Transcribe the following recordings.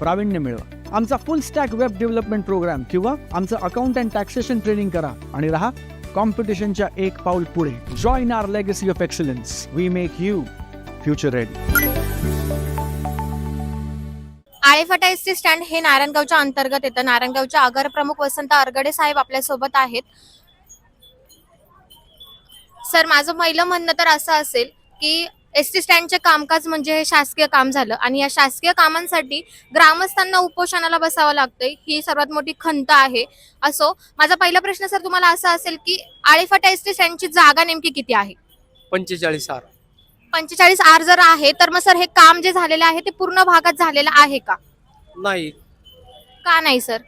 प्रावीण्य मिळवा. आमचा full stack web development programme किंवा आमचं अकाउंट अँड टॅक्सेशन ट्रेनिंग करा आणि राहा कॉम्पिटिशनच्या एक पाऊल पुढे. Join our legacy of excellence we make you future ready Alephata S T stand हे नारायणगावच्या अंतर्गत येतं. नारायणगावच्या आगार प्रमुख वसंत अरगडे साहेब आपल्यासोबत आहेत. सर माझं पहिलं म्हणणं तर असं असेल की एस टी स्टँडचे कामकाज म्हणजे हे शासकीय काम झालं. आणि या शासकीय कामांसाठी ग्रामस्थांना उपोषणाला बसावं लागतंय. ही सर्वात मोठी खंत आहे. असो माझा पहिला प्रश्न सर तुम्हाला असा असेल की आळेफाटा एस टी स्टँडची जागा नेमकी किती आहे? पंचेचाळीस आर. पंचेचाळीस आर जर आहे तर मग सर हे काम जे झालेलं आहे ते पूर्ण भागात झालेलं आहे का? नाही. का नाही सर?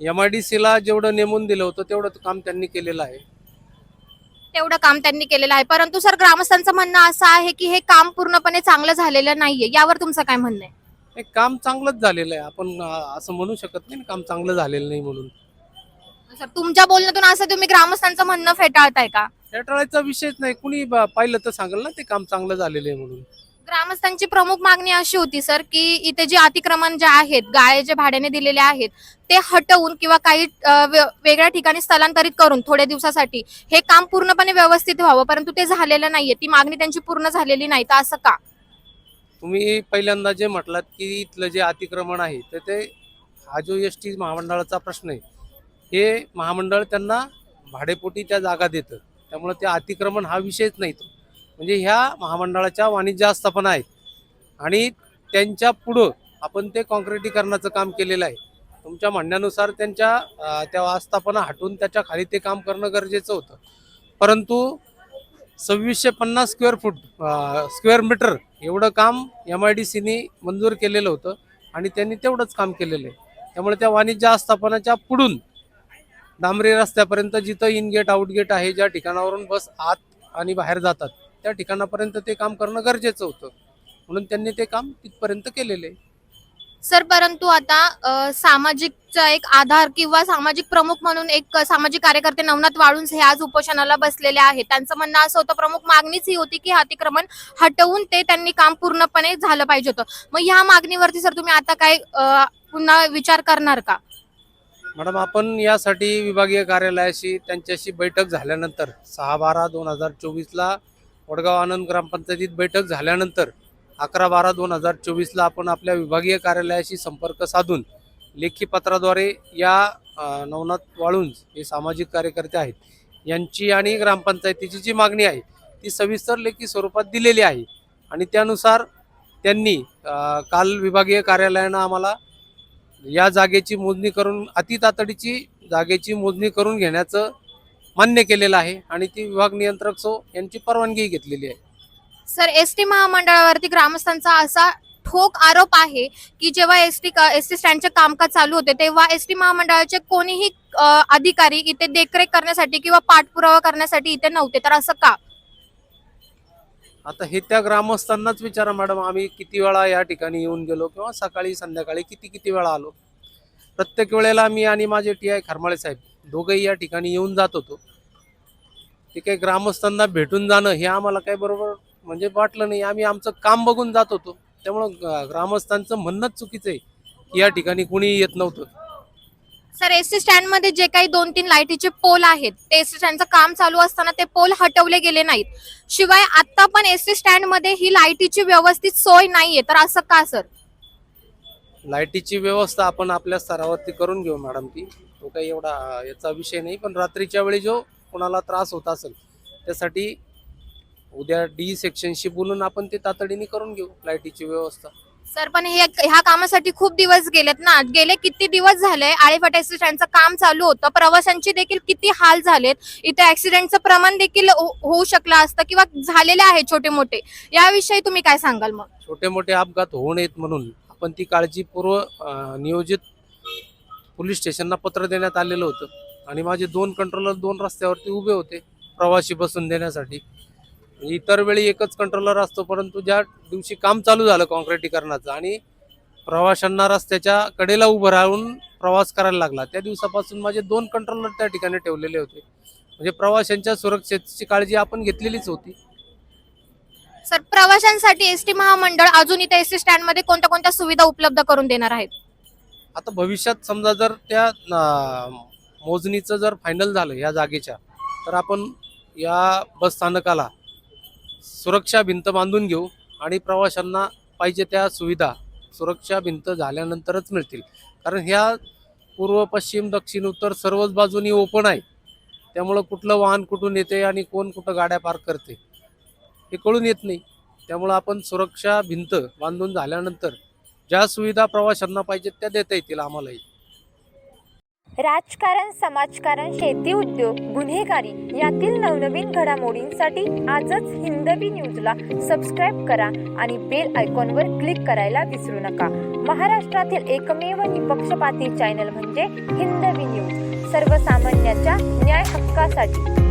एम आय डी सीला जेवढं नेमून दिलं होतं तेवढं काम त्यांनी केलेलं आहे. तेवढं काम त्यांनी केलेलं आहे. परंतु सर ग्रामस्थांचं म्हणणं असं आहे की हे काम पूर्णपणे चांगलं झालेलं नाहीये. यावर तुमचं काय म्हणणं आहे? काम चांगलंच झालेलं आहे. आपण अं, असं म्हणू शकत नाही ना काम चांगलं झालेलं नाही म्हणून. सर तुमच्या बोलण्यातून असं तुम्ही ग्रामस्थांचं म्हणणं फेटाळताय का? फेटाळायचा विषयच नाही. कुणी ब- पाहिलं तर सांगेल ना ते काम चांगलं झालेलं आहे म्हणून. ग्रामस्थांची प्रमुख मागणी अशी होती सर की इथे जे अतिक्रमण जे आहेत गाळे जे भाड्याने दिलेले आहेत ते हटवून किंवा काही वे- वेगळ्या ठिकाणी स्थलांतरित करून थोड्या दिवसासाठी हे काम पूर्णपणे व्यवस्थित व्हावं परंतु ते झालेलं नाहीये. ती मागणी त्यांची पूर्ण झालेली नाही तर असं का? तुम्ही पहिल्यांदा जे म्हटलात की इथलं जे अतिक्रमण आहे तर ते हा जो एस टी महामंडळाचा प्रश्न आहे हे महामंडळ त्यांना भाडेपोटी त्या जागा देतं. त्यामुळे ते अतिक्रमण हा विषयच नाही तो. म्हणजे ह्या महामंडळाच्या वाणिज्य आस्थापना आहेत. आणि त्यांच्या पुढं आपण ते काँक्रिटीकरणाचं काम केलेलं आहे. तुमच्या म्हणण्यानुसार त्यांच्या त्या आस्थापना हटून त्याच्याखाली ते काम करणं गरजेचं होतं. परंतु सव्वीसशे पन्नास स्क्वेअर फूट स्क्वेअर मीटर एवढं काम एम आय डी सीनी मंजूर केलेलं होतं आणि त्यांनी तेवढंच काम केलेलं आहे. त्यामुळे त्या वाणिज्य आस्थापनाच्या पुढून डांबरी रस्त्यापर्यंत जिथं इन गेट आउट गेट आहे ज्या ठिकाणावरून बस आत आणि बाहेर जातात त्या ठिकाणापर्यंत ते काम करणं गरजेचं होतं. म्हणून त्यांनी ते काम तिथपर्यंत केलेलं. आहे सर परंतु आता अ, सामाजिकचा एक आधार किंवा सामाजिक प्रमुख म्हणून एक सामाजिक कार्यकर्ते नवनाथ वाळुंज हे आज उपोषणाला बसलेले आहेत. त्यांचं म्हणणं असं होतं प्रमुख मागणीच ही होती की हे अतिक्रमण हटवून ते त्यांनी काम पूर्णपणे झालं पाहिजे होतं. मग ह्या मागणीवरती सर तुम्ही आता काय अ, पुन्हा विचार करणार का? मॅडम आपण यासाठी विभागीय कार्यालयाशी त्यांच्याशी बैठक झाल्यानंतर सहा बारा दोन हजार चोवीसला वडगाव आनंद ग्रामपंचायतीत बैठक झाल्यानंतर अकरा बारा दोन हजार चोवीसला आपण आपल्या विभागीय कार्यालयाशी संपर्क साधून लेखी पत्राद्वारे या नवनाथ वाळुंज हे सामाजिक कार्यकर्ते आहेत यांची आणि ग्रामपंचायतीची जी मागणी आहे ती सविस्तर लेखी स्वरूपात दिलेली आहे. आणि त्यानुसार त्यांनी काल विभागीय कार्यालयानं आम्हाला या जागेची मोजणी करून अति तातडीची जागेची मोजणी करून घेण्याचं मान्य केलेलं आहे आणि ती विभाग नियंत्रक सो यांची परवानगी घेतलेली आहे. सर एस टी महामंडळावरती ग्रामस्थांचा असा ठोक आरोप आहे की जेव्हा एस टी एस टी स्टँडचे कामकाज चालू होते तेव्हा एस टी महामंडळाचे कोणीही अधिकारी इथे देखरेख करण्यासाठी किंवा पाठपुरावा करण्यासाठी इथे नव्हते. तर असं का? आता हे त्या ग्रामस्थांनाच विचारा मॅडम. आम्ही किती वेळा या ठिकाणी येऊन गेलो किंवा सकाळी संध्याकाळी किती किती वेळा आलो? प्रत्येक वेळेला मी आणि माझे टी आय खरमाळे साहेब दोघंही या ठिकाणी येऊन जात होतो. ते काही ग्रामस्थांना भेटून जाणं हे आम्हाला काही बरोबर म्हणजे वाटलं नाही. आम्ही आमचं काम बघून जात होतो. त्यामुळं ग्रामस्थांचं म्हणणंच चुकीचं आहे की या ठिकाणी कुणी येत नव्हतं. सर एस टी स्टँडमध्ये जे काही दोन तीन लाईटीचे पोल आहेत ते एस टी स्टँडचं काम चालू असताना ते पोल हटवले गेले नाहीत. शिवाय आता पण एस टी स्टँडमध्ये ही लाईटीची व्यवस्थित सोय नाहीये. तर असं का सर? लाईटीची व्यवस्था आपण आपल्या स्तरावरती करून घेऊ मॅडम ती. तो काही एवढा याचा विषय नाही पण रात्रीच्या वेळी जो कोणाला त्रास होत असेल त्यासाठी उद्या डी सेक्शनशी बोलून आपण ते तातडीने करून घेऊ लाईटीची व्यवस्था. सर पण हे ह्या कामासाठी खूप दिवस गेलेत ना. गेले किती दिवस झाले? आळेफाटा स्टँडचं काम चालू होतं. प्रवाशांची देखील किती हाल झालेत? इथे ऍक्सिडेंटचं प्रमाण देखील हो- होऊ शकलं असतं किंवा झालेले आहे छोटे मोठे याविषयी तुम्ही काय सांगाल मग? छोटे मोठे अपघात होऊ नयेत म्हणून पण ती काळजीपूर्व नियोजित पोलीस स्टेशनला पत्र देण्यात आलेलं होतं. आणि माझे दोन कंट्रोलर दोन रस्त्यावरती उभे होते प्रवासी बसून देण्यासाठी. इतर वेळी एकच कंट्रोलर असतो परंतु ज्या दिवशी काम चालू झालं काँक्रिटीकरणाचं आणि प्रवाशांना रस्त्याच्या कडेला उभं राहून प्रवास करायला लागला त्या दिवसापासून माझे दोन कंट्रोलर त्या ठिकाणी ठेवलेले होते. म्हणजे प्रवाशांच्या सुरक्षेची काळजी आपण घेतलेलीच होती. सर प्रवाशांसाठी एस टी महामंडळ अजून इथे एस टी स्टँडमध्ये कोणत्या कोणत्या सुविधा उपलब्ध करून देणार आहेत? आता भविष्यात समजा जर त्या मोजणीचं जर फायनल झालं या जागेच्या तर आपण या बस स्थानकाला सुरक्षा भिंत बांधून घेऊ आणि प्रवाशांना पाहिजे त्या सुविधा सुरक्षा भिंत झाल्यानंतरच मिळतील. कारण ह्या पूर्व पश्चिम दक्षिण उत्तर सर्वच बाजूनी ओपन आहे. त्यामुळं कुठलं वाहन कुठून येते आणि कोण कुठं गाड्या पार्क करते. हे कळून येत नाही. त्यामुळं आपण सुरक्षा भिंत बांधून झाल्यानंतर ज्या सुविधा प्रवाशांना पाहिजेत त्या देता येतील आम्हालाही. राजकारण समाजकारण शेती उद्योग गुन्हेगारी यातील नवनवीन घडामोडींसाठी आजच हिंदवी न्यूजला सबस्क्राईब करा आणि बेल आयकॉनवर क्लिक करायला विसरू नका. महाराष्ट्रातील एकमेव निपक्षपाती चॅनल म्हणजे हिंदवी न्यूज सर्वसामान्यांच्या न्याय हक्कासाठी.